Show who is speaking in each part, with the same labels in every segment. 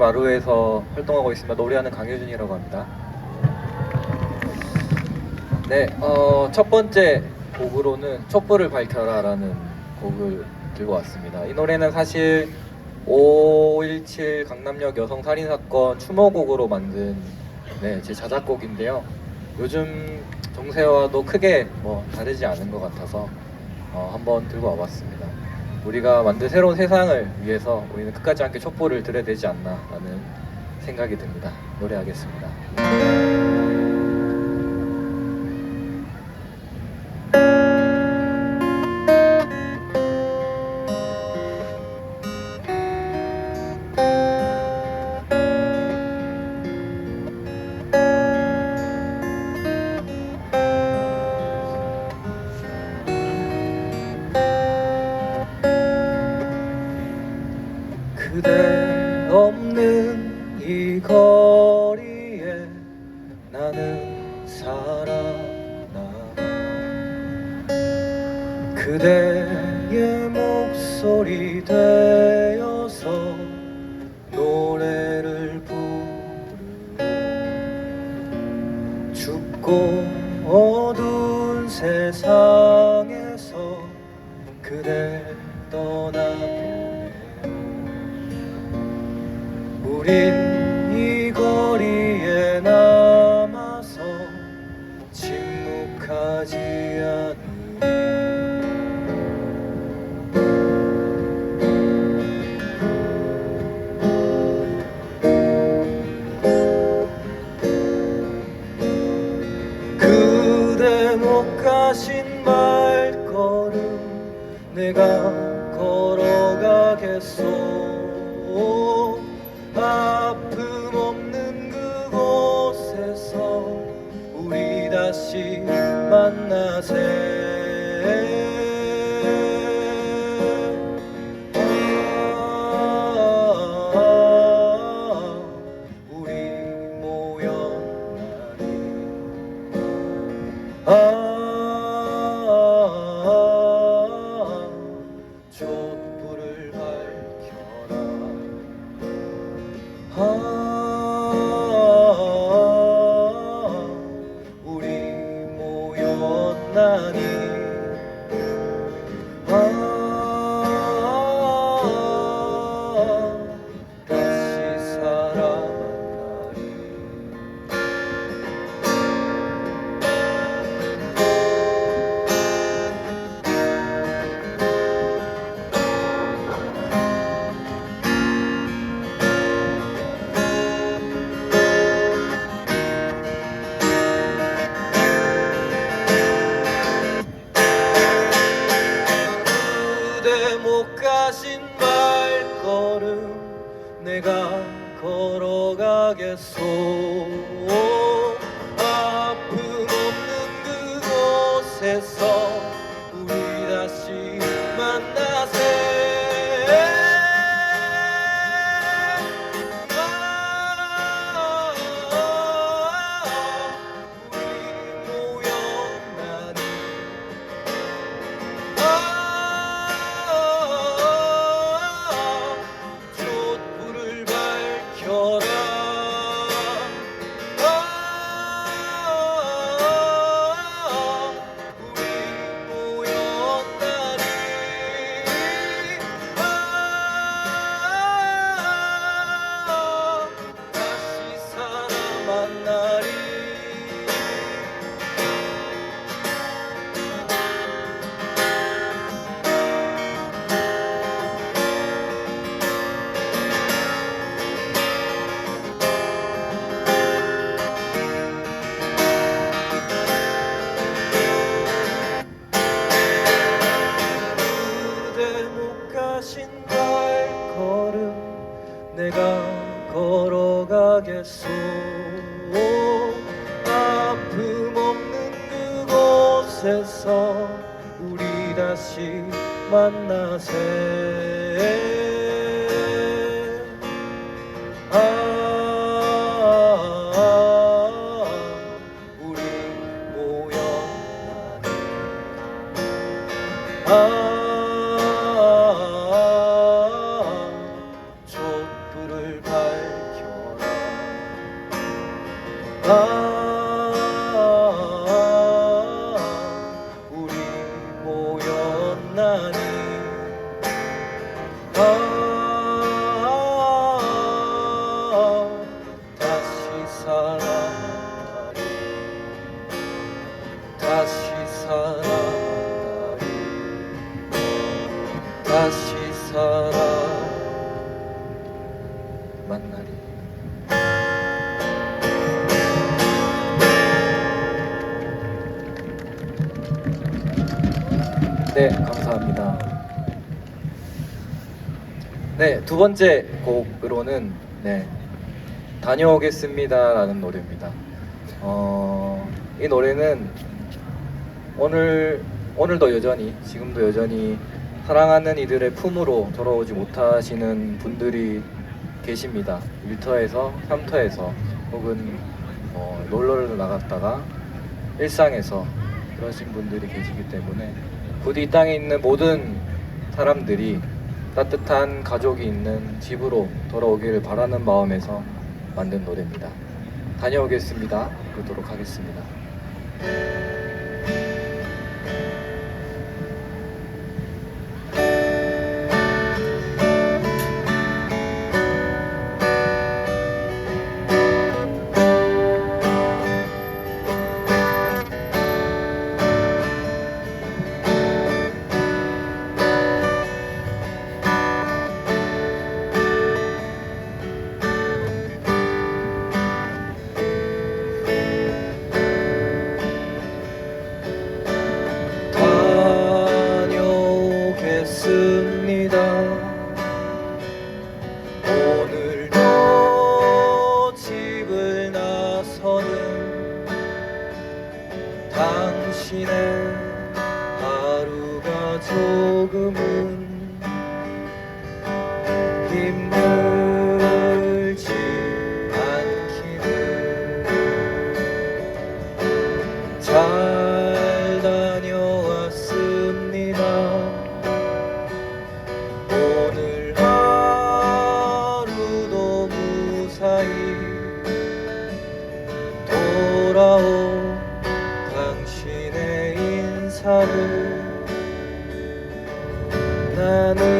Speaker 1: 마루에서 활동하고 있습니다. 노래하는 강효준이라고 합니다. 네, 어, 첫 번째 곡으로는 촛불을 밝혀라라는 곡을 들고 왔습니다. 이 노래는 사실 5.17 강남역 여성 살인 사건 추모곡으로 만든 네, 제 자작곡인데요. 요즘 정세와도 크게 뭐 다르지 않은 것 같아서 어, 한번 들고 와봤습니다. 우리가 만든 새로운 세상을 위해서 우리는 끝까지 함께 촛불을 들여야 되지 않나라는 생각이 듭니다. 노래하겠습니다. 그대의 목소리 되어서 노래를 부르고 춥고 걸어가겠소 아픔 없는 그곳에서 다 만나리 네, 감사합니다. 네, 두 번째 곡으로는 네, 다녀오겠습니다 라는 노래입니다. 어, 이 노래는 오늘 오늘도 여전히 지금도 여전히 사랑하는 이들의 품으로 돌아오지 못하시는 분들이 계십니다. 1터에서 3터에서 혹은 어, 놀러를 나갔다가 일상에서 그러신 분들이 계시기 때문에 부디 이 땅에 있는 모든 사람들이 따뜻한 가족이 있는 집으로 돌아오기를 바라는 마음에서 만든 노래입니다. 다녀오겠습니다. 부르도록 하겠습니다. 당신의 하루가 조금은 나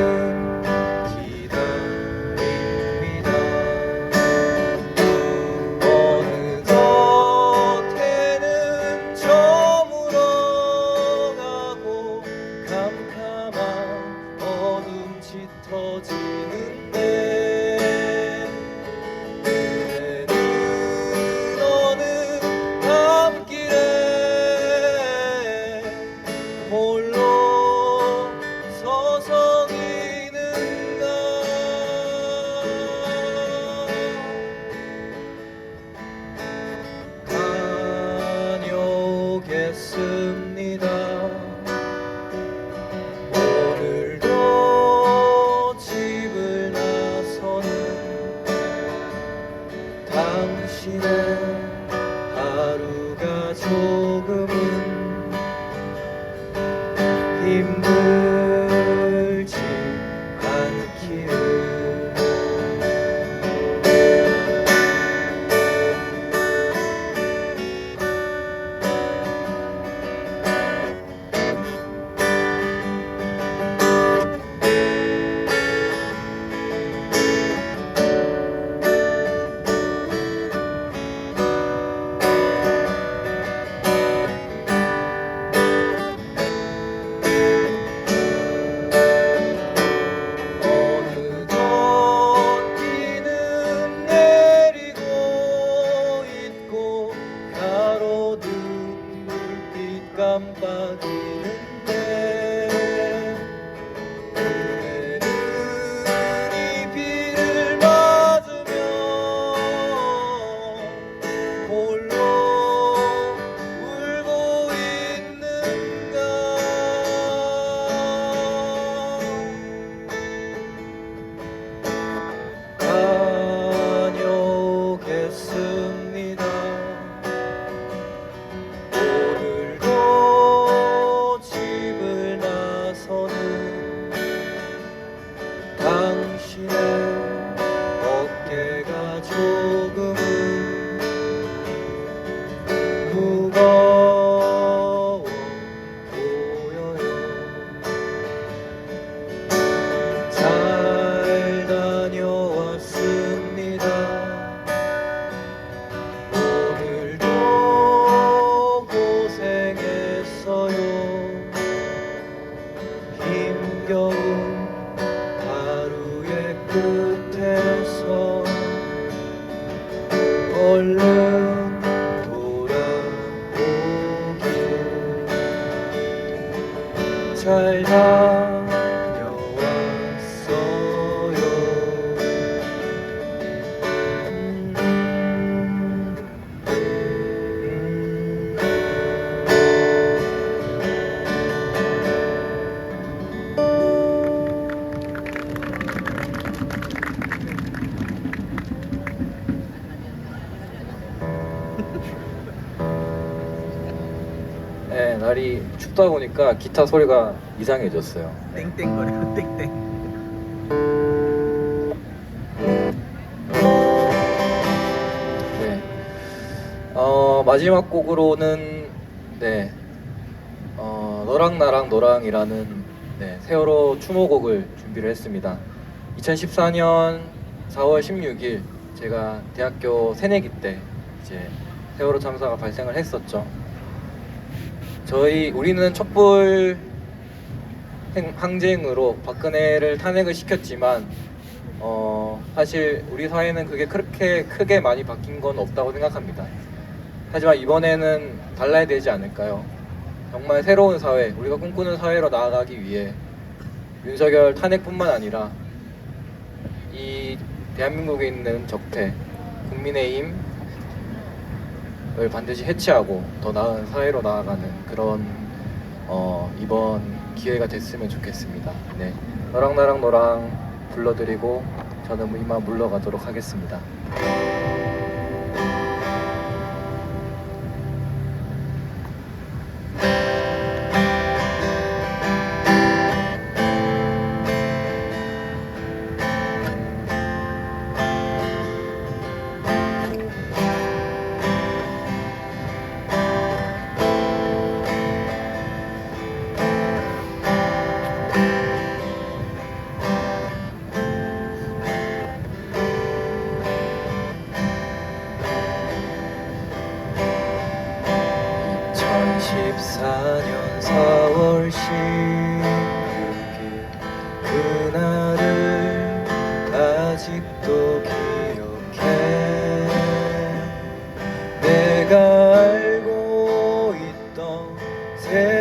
Speaker 1: 불 날이 춥다 보니까 기타 소리가 이상해졌어요. 네.
Speaker 2: 땡땡거려 땡땡
Speaker 1: 네. 어, 마지막 곡으로는 네. 어, 너랑 나랑 너랑이라는 네, 세월호 추모곡을 준비를 했습니다. 2014년 4월 16일 제가 대학교 새내기 때 이제 세월호 참사가 발생을 했었죠. 저희 우리는 촛불 행- 항쟁으로 박근혜를 탄핵을 시켰지만 어, 사실 우리 사회는 그게 그렇게 크게 많이 바뀐 건 없다고 생각합니다. 하지만 이번에는 달라야 되지 않을까요? 정말 새로운 사회, 우리가 꿈꾸는 사회로 나아가기 위해 윤석열 탄핵뿐만 아니라 이 대한민국에 있는 적폐, 국민의힘 을 반드시 해체하고 더 나은 사회로 나아가는 그런 어, 이번 기회가 됐으면 좋겠습니다. 네, 너랑 나랑 너랑 불러드리고 저는 이만 물러가도록 하겠습니다.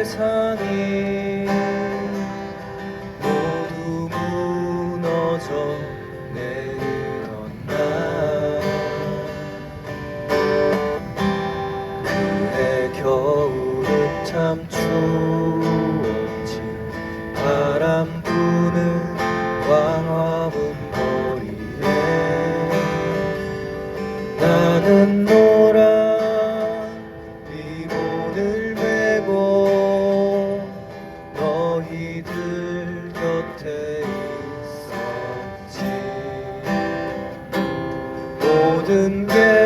Speaker 1: 세상이 곁에 있었지. 모든 게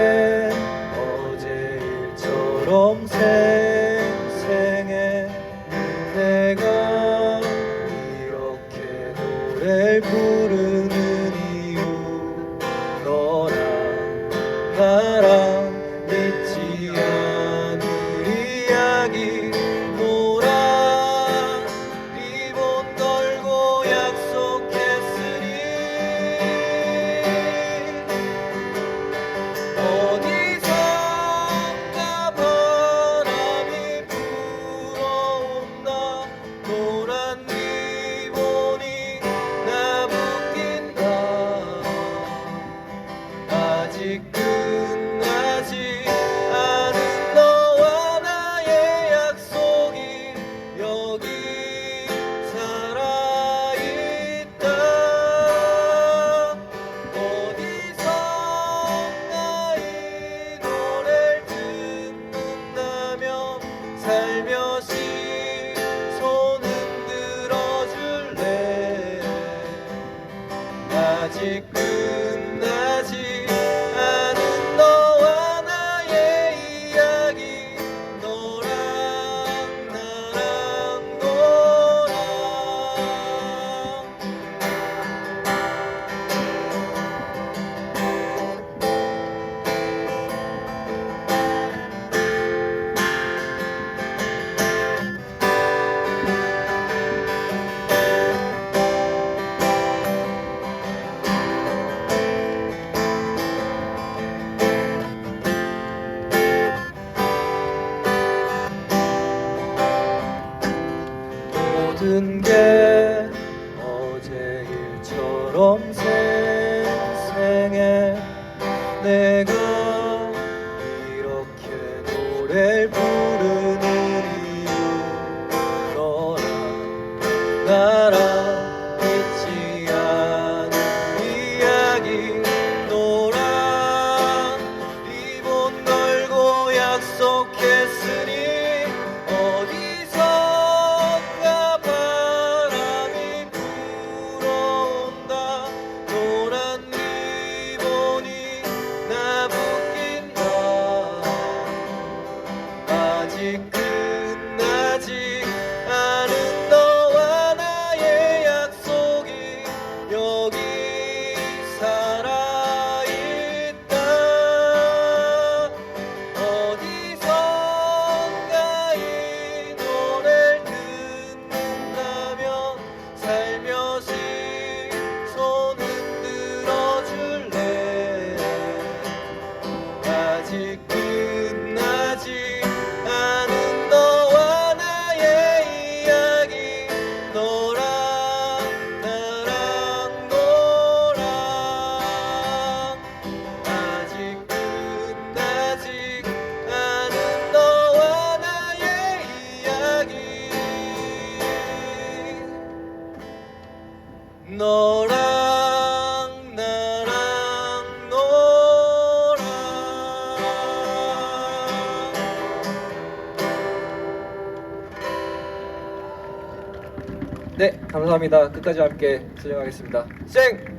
Speaker 1: 감사합니다. 끝까지 함께 진행하겠습니다. 쌩!